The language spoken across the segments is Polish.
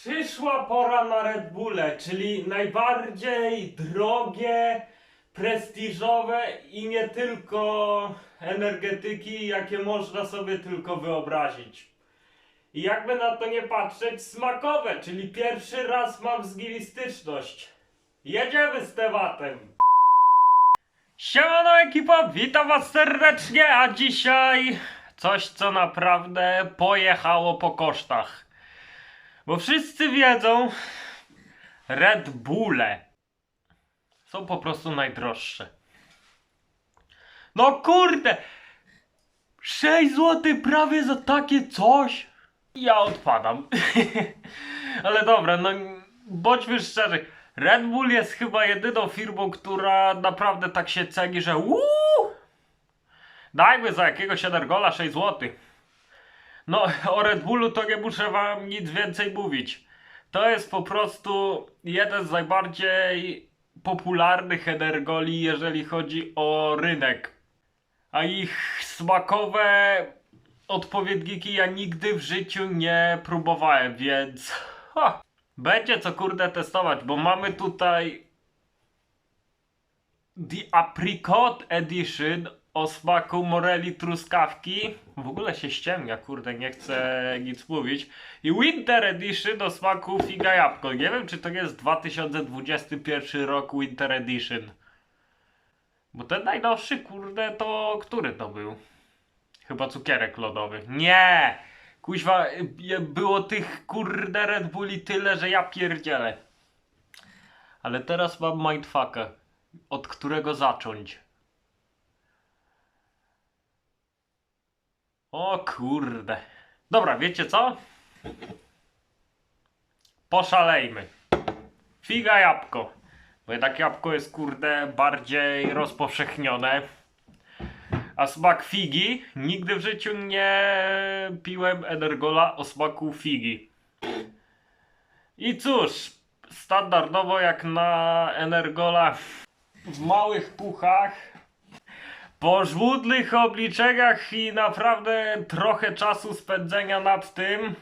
Przyszła pora na Red Bulle, czyli najbardziej drogie, prestiżowe i nie tylko energetyki, jakie można sobie tylko wyobrazić. I jakby na to nie patrzeć, smakowe, czyli pierwszy raz mam zgilistyczność. Jedziemy z tematem. Siemano ekipa, witam was serdecznie, a dzisiaj coś co naprawdę pojechało po kosztach. Bo wszyscy wiedzą, Red Bulle są po prostu najdroższe. No kurde! 6 zł prawie za takie coś? Ja odpadam. Ale dobra, no bądźmy szczerzy. Red Bull jest chyba jedyną firmą, która naprawdę tak się ceni, że uuu, dajmy za jakiegoś Energola 6 zł. No, o Red Bullu to nie muszę wam nic więcej mówić. To jest po prostu jeden z najbardziej popularnych energoli, jeżeli chodzi o rynek. A ich smakowe odpowiedniki ja nigdy w życiu nie próbowałem, więc ha, będzie co kurde testować, bo mamy tutaj The Apricot Edition o smaku moreli truskawki. W ogóle się ściemnia, kurde, nie chcę nic mówić. I Winter Edition o smaku figa jabłko. Nie wiem, czy to jest 2021 rok Winter Edition. Bo ten najnowszy, kurde, to który to był? Chyba cukierek lodowy. Nie! Kuźwa, było tych kurde Red Bulli tyle, że ja pierdzielę. Ale teraz mam mindfucka. Od którego zacząć? O kurde. Dobra, wiecie co? Poszalejmy. Figa jabłko. Bo jednak jabłko jest kurde bardziej rozpowszechnione. A smak figi? Nigdy w życiu nie piłem energola o smaku figi. I cóż, standardowo jak na energola w małych puchach po żmudnych obliczeniach i naprawdę trochę czasu spędzenia nad tym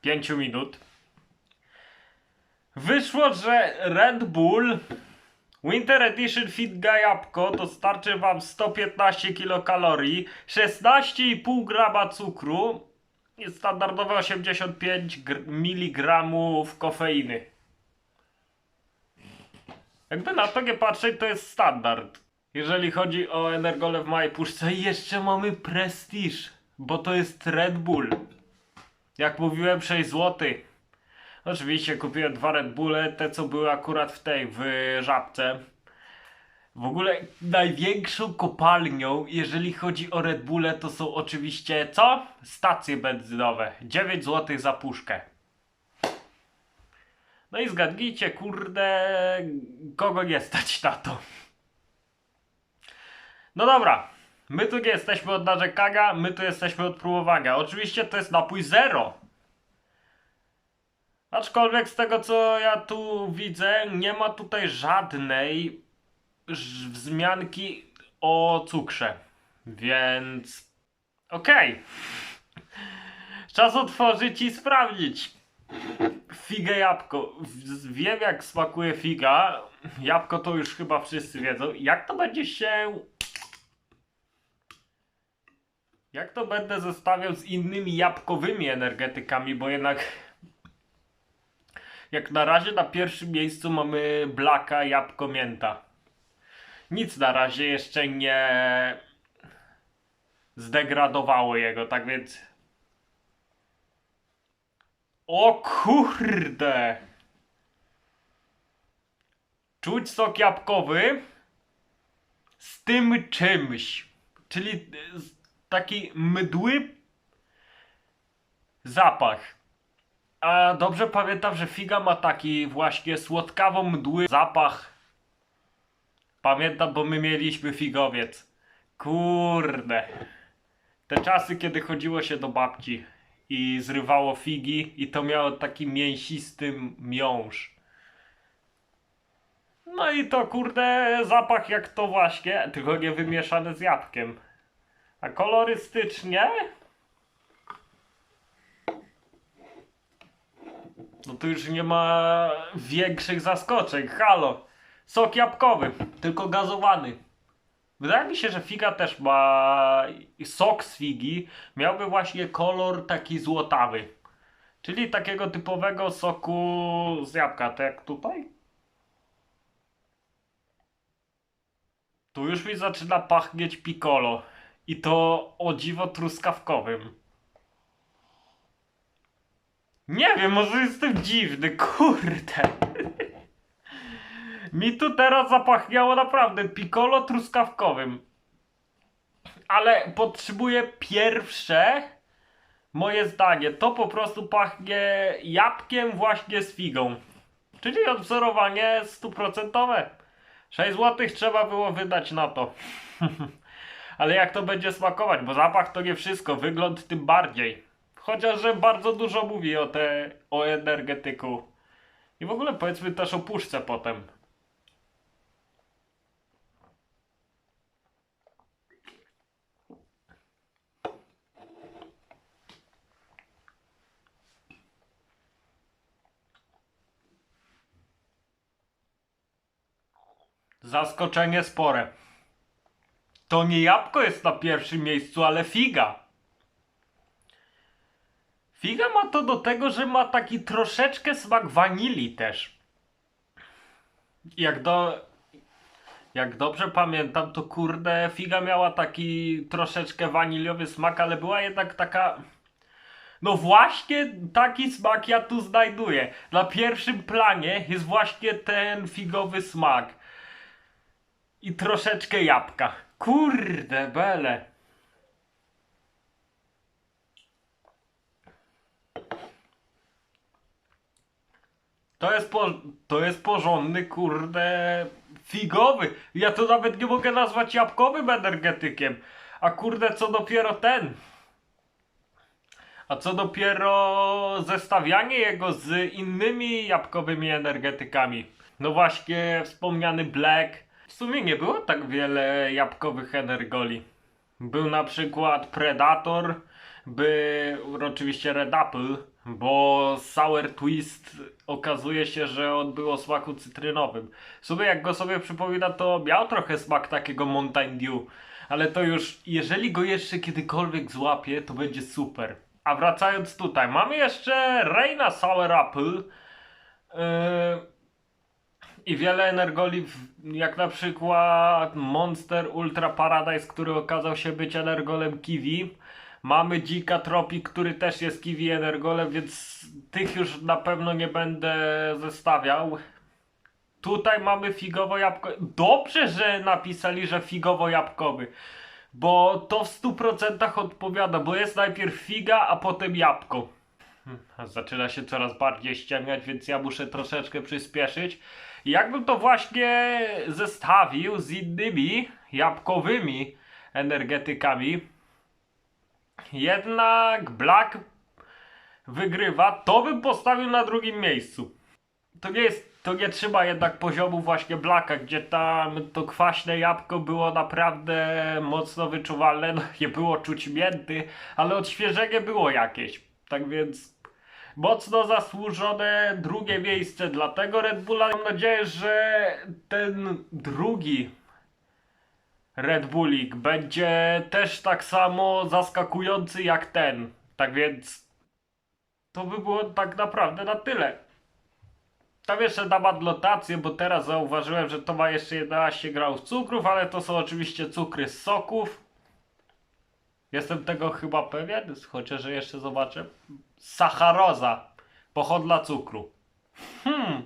5 minut wyszło, że Red Bull Winter Edition Fit Jabłko dostarczy wam 115 kilokalorii, 16,5 grama cukru i standardowe 85 mg kofeiny. Jakby na to nie patrzeć, to jest standard. Jeżeli chodzi o energole w małej puszce, jeszcze mamy prestiż, bo to jest Red Bull. Jak mówiłem, 6 zł. Oczywiście kupiłem dwa Red Bulle, te co były akurat w tej, w żabce. W ogóle największą kopalnią, jeżeli chodzi o Red Bulle, to są oczywiście co? Stacje benzynowe. 9 zł za puszkę. No i zgadnijcie, kurde, kogo nie stać na to. No dobra, my tu nie jesteśmy od narzekania, my tu jesteśmy od próbowania. Oczywiście to jest napój zero. Aczkolwiek z tego co ja tu widzę, nie ma tutaj żadnej wzmianki o cukrze. Więc okej. Czas otworzyć i sprawdzić. Figę jabłko. Wiem jak smakuje figa. Jabłko to już chyba wszyscy wiedzą. Jak to będzie się jak to będę zestawiał z innymi jabłkowymi energetykami, bo jednak jak na razie na pierwszym miejscu mamy blaka jabłko mięta. Nic na razie jeszcze nie zdegradowało jego, tak więc O kurde! Czuć sok jabłkowy z tym czymś. Czyli z- taki mdły zapach. A dobrze pamiętam, że figa ma taki właśnie słodkawo mdły zapach. Pamiętam, bo my mieliśmy figowiec. Kurde. Te czasy, kiedy chodziło się do babci i zrywało figi i to miało taki mięsisty miąższ. No i to kurde zapach jak to właśnie, tylko nie wymieszany z jabłkiem. A kolorystycznie No to już nie ma większych zaskoczeń. Halo. Sok jabłkowy, tylko gazowany. Wydaje mi się, że figa też ma sok z figi. Miałby właśnie kolor taki złotawy. Czyli takiego typowego soku z jabłka, tak jak tutaj. Tu już mi zaczyna pachnieć piccolo. I to o dziwo truskawkowym. Nie wiem, może jestem dziwny, kurde. Mi tu teraz zapachniało naprawdę piccolo truskawkowym. Ale potrzebuję pierwsze moje zdanie. To po prostu pachnie jabłkiem właśnie z figą. Czyli odwzorowanie stuprocentowe. 6 zł trzeba było wydać na to. Ale jak to będzie smakować? Bo zapach to nie wszystko, wygląd tym bardziej. Chociaż, że bardzo dużo mówi o, te, o energetyku. I w ogóle powiedzmy też o puszce potem. Zaskoczenie spore. To nie jabłko jest na pierwszym miejscu, ale figa. Figa ma to do tego, że ma taki troszeczkę smak wanilii też. Jak do. Jak dobrze pamiętam, to kurde, figa miała taki troszeczkę waniliowy smak, ale była jednak taka. No właśnie taki smak ja tu znajduję. Na pierwszym planie jest właśnie ten figowy smak. I troszeczkę jabłka. Kurde, bele. To jest, po, to jest porządny, kurde, figowy. Ja to nawet nie mogę nazwać jabłkowym energetykiem. A kurde, co dopiero ten. A co dopiero zestawianie jego z innymi jabłkowymi energetykami. No właśnie wspomniany Black. W sumie nie było tak wiele jabłkowych energoli. Był na przykład Predator, był oczywiście Red Apple, bo Sour Twist okazuje się, że on był o smaku cytrynowym. W sumie jak go sobie przypomina, to miał trochę smak takiego Mountain Dew, ale to już, jeżeli go jeszcze kiedykolwiek złapie, to będzie super. A wracając tutaj, mamy jeszcze Reina Sour Apple. Yy, i wiele energoli, jak na przykład Monster Ultra Paradise, który okazał się być energolem Kiwi. Mamy Dzika Tropi, który też jest Kiwi energolem, więc tych już na pewno nie będę zestawiał. Tutaj mamy figowo jabłko. Dobrze, że napisali, że figowo jabłkowy. Bo to w 100% odpowiada, bo jest najpierw figa, a potem jabłko. Hmm, Zaczyna się coraz bardziej ściemniać, więc ja muszę troszeczkę przyspieszyć. Jakbym to właśnie zestawił z innymi jabłkowymi energetykami, jednak Black wygrywa, to bym postawił na drugim miejscu. To nie jest, to nie trzyma jednak poziomu właśnie Blacka, gdzie tam to kwaśne jabłko było naprawdę mocno wyczuwalne, no nie było czuć mięty, ale odświeżenie było jakieś. Tak więc mocno zasłużone drugie miejsce dla tego Red Bulla. Mam nadzieję, że ten drugi Red Bullik będzie też tak samo zaskakujący jak ten. Tak więc to by było tak naprawdę na tyle. Tam jeszcze dam adnotację, bo teraz zauważyłem, że to ma jeszcze 11 gramów cukrów, ale to są oczywiście cukry z soków. Jestem tego chyba pewien, chociaż jeszcze zobaczę. Sacharoza, pochodla cukru. Hmm.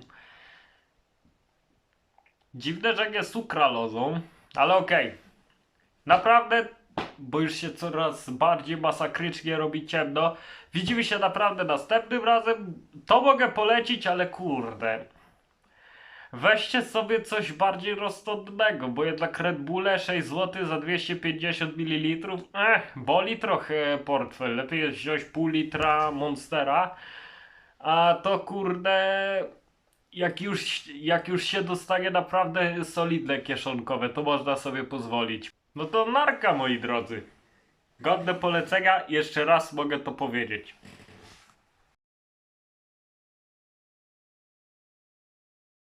Dziwne, że nie sukralozą, ale okej. Naprawdę, bo już się coraz bardziej masakrycznie robi ciemno. Widzimy się naprawdę następnym razem. To mogę polecić, ale kurde. Weźcie sobie coś bardziej rozsądnego, bo jednak Red Bulle 6 zł za 250 ml. Ech, boli trochę portfel. Lepiej jest wziąć pół litra Monstera. A to kurde. Jak już, jak już się dostanie naprawdę solidne kieszonkowe, to można sobie pozwolić. No to narka, moi drodzy. Godne polecenia, jeszcze raz mogę to powiedzieć.